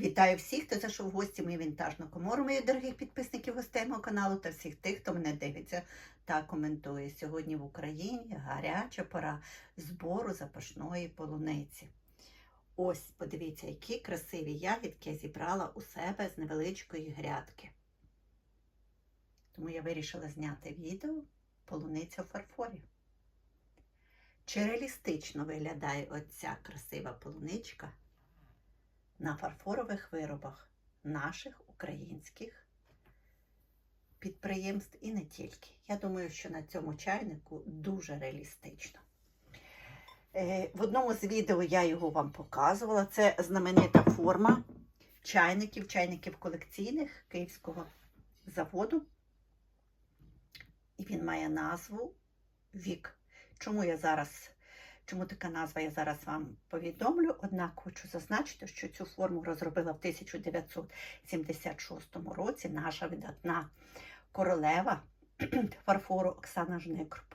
Вітаю всіх, хто зайшов в гості мою вінтажну комору, моїх дорогих підписників гостей мого каналу та всіх тих, хто мене дивиться та коментує. Сьогодні в Україні гаряча пора збору запашної полуниці. Ось, подивіться, які красиві ягідки я зібрала у себе з невеличкої грядки. Тому я вирішила зняти відео полуниця в фарфорі. Чи реалістично виглядає оця красива полуничка на фарфорових виробах наших українських підприємств і не тільки. Я думаю, що на цьому чайнику дуже реалістично. Е, В одному з відео я його вам показувала. Це знаменита форма чайників, чайників колекційних Київського заводу. І він має назву Вік. Чому я зараз, чому така назва я зараз вам повідомлю? Однак хочу зазначити, що цю форму розробила в 1976 році наша видатна королева фарфору Оксана Жникруп.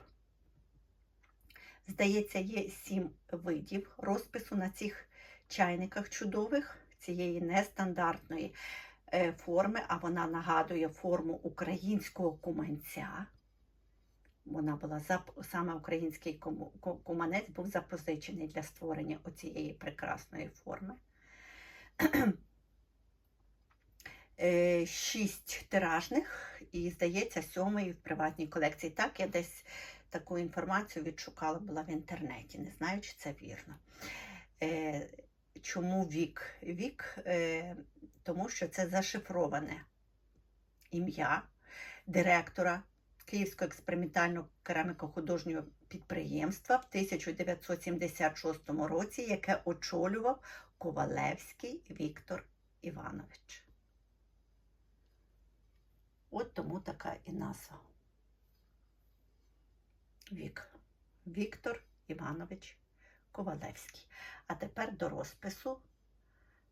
Здається, є сім видів розпису на цих чайниках чудових цієї нестандартної е, форми, а вона нагадує форму українського куманця. Вона була саме український куманець був запозичений для створення оцієї прекрасної форми. Е, Шість тиражних і, здається, сьомий в приватній колекції. Так, я десь таку інформацію відшукала була в інтернеті. Не знаю, чи це вірно. Е, Чому вік? Вік, е, тому що це зашифроване ім'я директора Київського експериментального кераміко-художнього підприємства в 1976 році, яке очолював Ковалевський Віктор Іванович. От тому така і назва. Вік. Віктор Іванович Ковалевський. А тепер до розпису.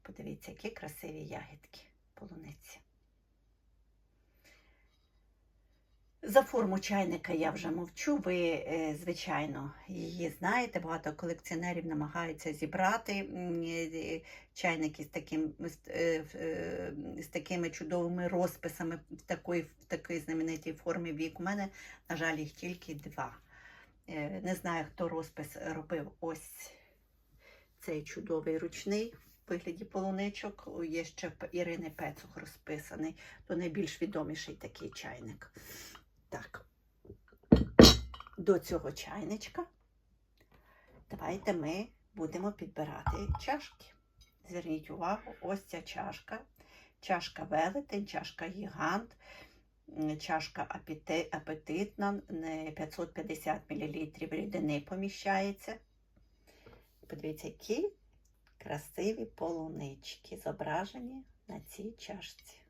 Подивіться, які красиві ягідки полуниці. За форму чайника я вже мовчу. Ви, е, звичайно, її знаєте. Багато колекціонерів намагаються зібрати е, чайники з, таким, з, е, е, такими чудовими розписами в такої, в такій знаменитій формі вік. У мене, на жаль, їх тільки два. Е, Не знаю, хто розпис робив ось цей чудовий ручний в вигляді полуничок. Є ще Ірини Пецух розписаний, то найбільш відоміший такий чайник. Так, до цього чайничка давайте ми будемо підбирати чашки. Зверніть увагу, ось ця чашка. Чашка велетень, чашка гігант, чашка апетитна, 550 мл рідини поміщається. Подивіться, які красиві полунички зображені на цій чашці.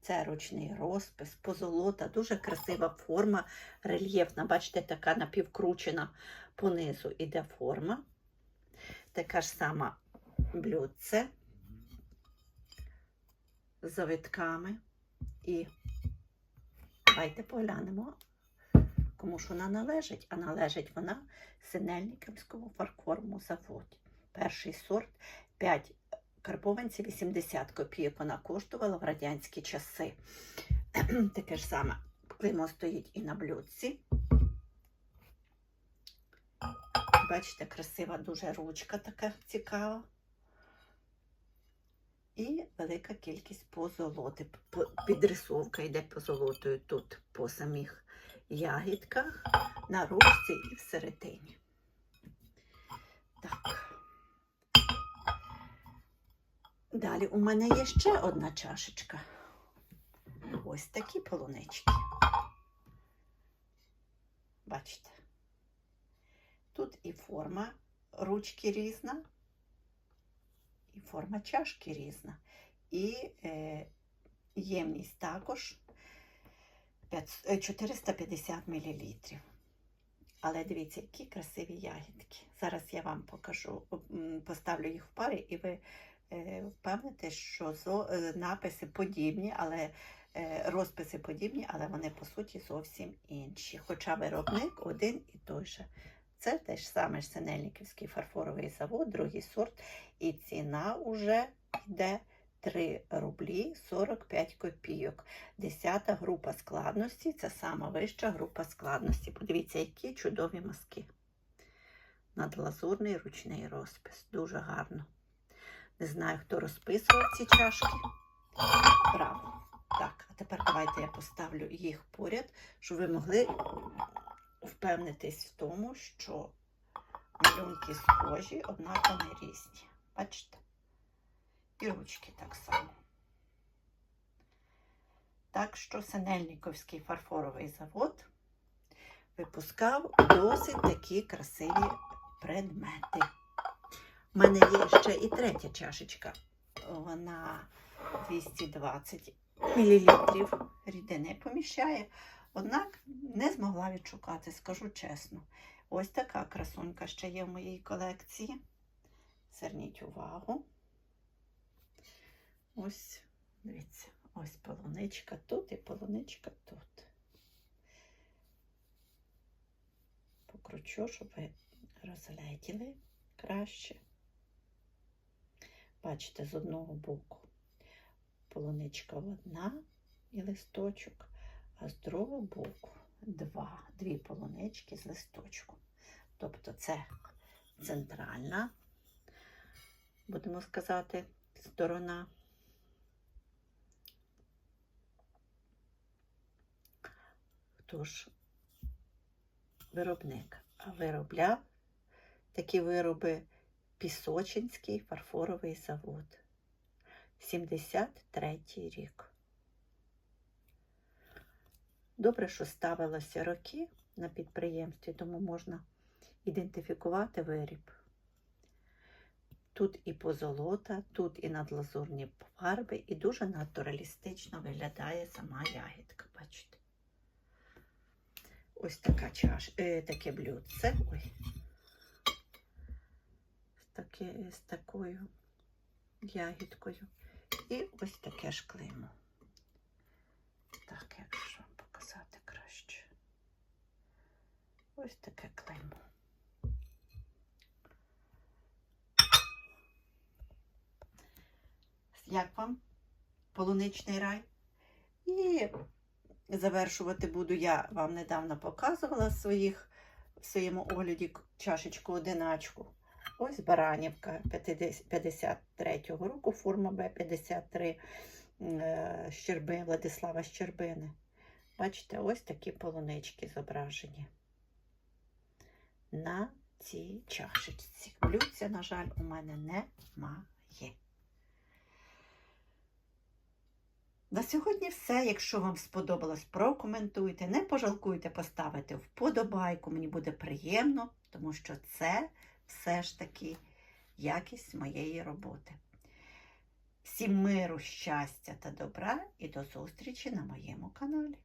Це ручний розпис, позолота, дуже красива форма, рельєфна. Бачите, така напівкручена понизу іде форма. Така ж сама блюдце з завитками. І давайте поглянемо, кому ж вона належить. А належить вона Синельниківському фарфоровому заводі. Перший сорт 5 карбованці 80 копійок вона коштувала в радянські часи. Таке ж саме клеймо стоїть і на блюдці. Бачите, красива дуже ручка така цікава. І велика кількість позолоти. По- Підрисовка йде позолотою тут по самих ягідках, на ручці і всередині. Так. Далі у мене є ще одна чашечка. Ось такі полунички. Бачите? Тут і форма ручки різна, і форма чашки різна. І е, ємність також 500 е, 450 мл. Але дивіться, які красиві ягідки. Зараз я вам покажу, поставлю їх в парі, і ви е, впевните, що е, написи подібні, але е, розписи подібні, але вони по суті зовсім інші. Хоча виробник один і той же Це теж саме ж Синельниківський фарфоровий завод, другий сорт, і ціна вже йде 3 рублі 45 копійок. Десята група складності це сама вища група складності. Подивіться, які чудові мазки. Надлазурний ручний розпис. Дуже гарно. Не знаю, хто розписував ці чашки. Браво. Так, а тепер давайте я поставлю їх поряд, щоб ви могли впевнитись в тому, що малюнки схожі, однак вони різні. Бачите? І ручки так само. Так що Синельниковський фарфоровий завод випускав досить такі красиві предмети. У мене є ще і третя чашечка. Вона 220 мл рідини поміщає. Однак не змогла відшукати, скажу чесно. Ось така красунька ще є в моїй колекції. Зверніть увагу. Ось, дивіться, ось полуничка тут і полуничка тут. Покручу, щоб ви розгледіли краще. Бачите, з одного боку полуничка одна і листочок, а з другого боку два, дві полунички з листочком. Тобто це центральна, будемо сказати, сторона. Тож, виробник, виробляв такі вироби Пісочинський фарфоровий завод. 73 рік. Добре, що ставилося роки на підприємстві, тому можна ідентифікувати виріб. Тут і позолота, тут і надлазурні фарби, і дуже натуралістично виглядає сама ягідка. Бачите? Ось така чаш, е, таке блюдце. Ой. З, таке, з такою ягідкою. І ось таке ж клеймо. Так, якщо вам показати краще. Ось таке клеймо. Як вам полуничний рай? І завершувати буду я вам недавно показувала своїх, в своєму огляді чашечку одиначку. Ось Баранівка 53-го року, форма Б-53 е, Щерби, Владислава Щербини. Бачите, ось такі полунички зображені на цій чашечці. Блюдця, на жаль, у мене немає. На сьогодні все. Якщо вам сподобалось, прокоментуйте. Не пожалкуйте поставити вподобайку. Мені буде приємно, тому що це все ж таки якість моєї роботи. Всім миру, щастя та добра і до зустрічі на моєму каналі.